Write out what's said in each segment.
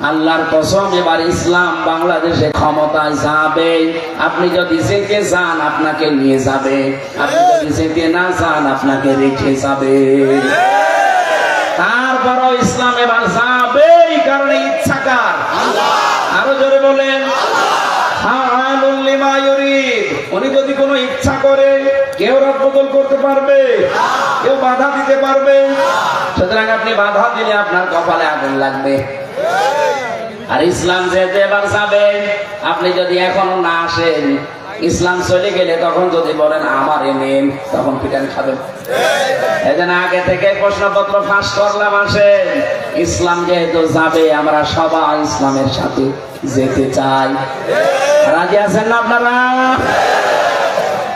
আল্লাহর কসম এবার ইসলাম বাংলাদেশে ক্ষমতায় যাবে। আপনি যদি যেতে চান আপনাকে নিয়ে যাবে। আপনি যদি যেতে না চান আপনাকে রেখে যাবে। তারপরও ইসলাম এবার যাবে কারণে ইচ্ছাকার আরও জোরে বলেন উনি যদি কোনো ইচ্ছা করে কেউ রদ বদল করতে পারবে কেউ বাধা দিতে পারবে। সুতরাং আপনি বাধা দিলে আপনার কপালে আগুন লাগবে। আর ইসলাম যেতে এবার আপনি যদি এখনও না আসেন, ইসলাম চলে গেলে তখন যদি বলেন, আমার নেন তখন পিটান খাবেন এই আগে থেকে প্রশ্নপত্র ফাঁস করলাম আসেন ইসলাম যেহেতু যাবে, আমরা সবাই ইসলামের সাথে যেতে চাই। রাজি আছেন না আপনারা?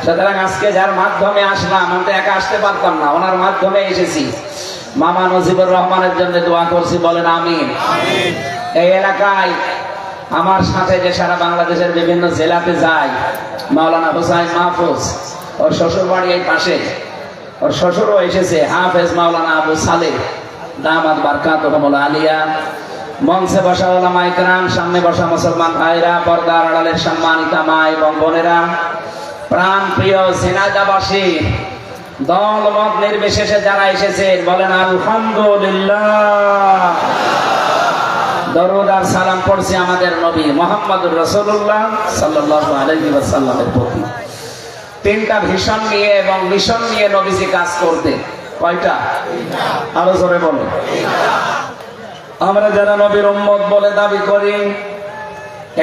সুতরাং আজকে যার মাধ্যমে আসলাম, আমি তো একা আসতে পারতাম না, ওনার মাধ্যমে এসেছি। মামা নজিবুর রহমানের জন্য দোয়া করছি, বলেন আমিন। এই এলাকায়, আমার সাথে যে সারা বাংলাদেশের বিভিন্ন জেলাতে যায়, মাওলানা হোসাইন মাহফুজ, ওর শ্বশুর বাড়ি এই পাশে। ওর শ্বশুরও এসেছে, হাফেজ মাওলানা আবু সালে দামাদ বারকাত আলিয়া। মঞ্চে বসা ওলামা ইকরাম, সামনে বসা মুসলমান ভাইরা, পর্দার আড়ালের সম্মানিতা মা এবং বোনেরা। প্রাণ প্রিয় সিনাজাবাসী দল মত নির্বিশেষে যারা এসেছেন, বলেন আলহামদুলিল্লাহ। দরুদ আর সালাম পড়ছি আমাদের নবী মোহাম্মদুর রসুল্লাহ সাল্লাহ আলহি ওয়াসাল্লামের প্রতি। তিনটা ভীষণ নিয়ে এবং মিশন নিয়ে নবীজি কাজ করতে কয়টা? আরও জোরে বলো। আমরা যারা নবীর উম্মত বলে দাবি করি,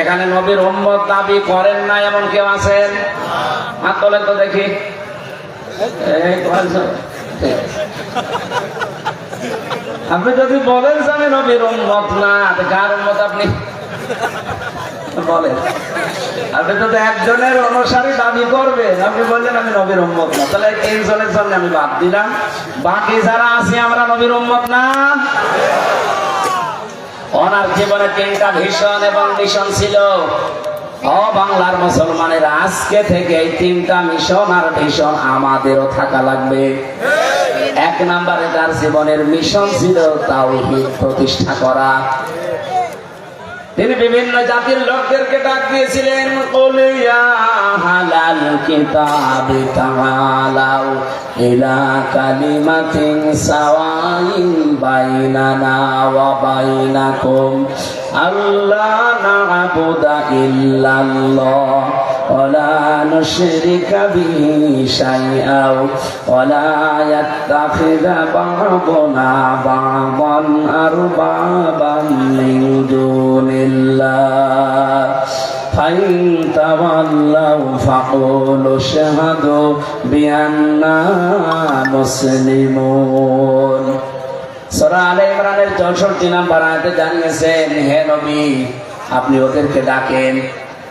এখানে নবীর উম্মত দাবি করেন না এমন কেউ আছেন? হাত তোলেন তো দেখি। আপনি যদি বলেন যে আমি না কার উম্মত আপনি? বলেন। আপনি একজনের অনুসারী দাবি করবেন। আপনি বললেন, আমি নবীর উম্মত না। তাহলে তিনজনের জন্য আমি বাদ দিলাম। বাকি যারা আছি, আমরা নবীর উম্মত না। ওনার জীবনে তিনটা ভীষণ এবং মিশন ছিল। বাংলার মুসলমানের আজকে থেকে এই তিনটা মিশন আর ভীষণ আমাদেরও থাকা লাগবে। এক নম্বরে তার জীবনের মিশন ছিল তাওহীদ প্রতিষ্ঠা করা। তিনি বিভিন্ন জাতির লোকদেরকে ডাক দিয়েছিলেন "কুল ইয়া আহলাল কিতাবি তাআলাউ ইলা কালিমাতিন সাওয়াইন বাইনানা ওয়া বাইনাকুম। আল্লা না'বুদা ইল্লাল্লাহ। ولا نشرك به شيئا ولا يتخذ بعضنا بعضا أربابا من دون الله فإن تولوا فقولوا اشهدوا بأننا مسلمون সূরা আলে ইমরানের 64 নম্বর আয়াতে জানিয়েছেন হে নবী আপনি ওদেরকে ডাকেন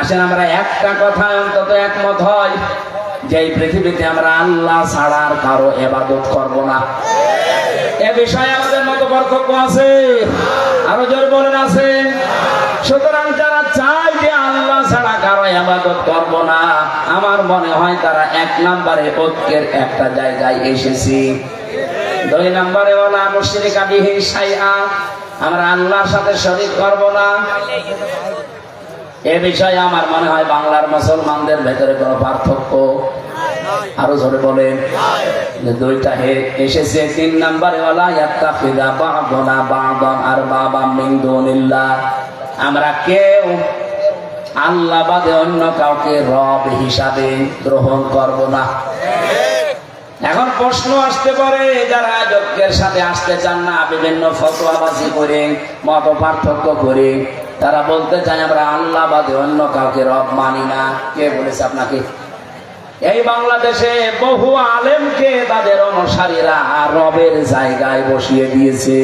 আসেন, আমরা একটা কথায় অন্তত একমত হয় যে এই পৃথিবীতে আমরা আল্লাহ ছাড়া আর কারও এবাদত করব না। এ বিষয়ে আমাদের মত পার্থক্য আছে, আরও জোর বলেন আছে। সুতরাং যারা চায় যে আল্লাহ ছাড়া কারও এবাদত করব না, আমার মনে হয় তারা এক নম্বরে ঐক্যের একটা জায়গায় এসেছি। দুই নম্বরে বলা মুশরিকা বিহীন সাইয়া আমরা আল্লাহর সাথে শরীক করব না। এ বিষয়ে আমার মনে হয় বাংলার মুসলমানদের ভেতরে কোনো পার্থক্য আরও জোরে বলেন। দুইটা হে এসেছে, তিন নাম্বারে ওলা ইয়াত্তাখিদা বা'দুনা আর বাবা মিন আমরা কেউ আল্লাহ বাদে অন্য কাউকে রব হিসাবে গ্রহণ করব না। এখন প্রশ্ন আসতে পারে, যারা যজ্ঞের সাথে আসতে চান না, বিভিন্ন ফতোয়াবাজি করে মত পার্থক্য করে তারা বলতে চায়, আমরা আল্লাহ বাদে অন্য কাউকে রব মানি না। কে বলেছে আপনাকে? এই বাংলাদেশে বহু আলেমকে তাদের অনুসারীরা রবের জায়গায় বসিয়ে দিয়েছে।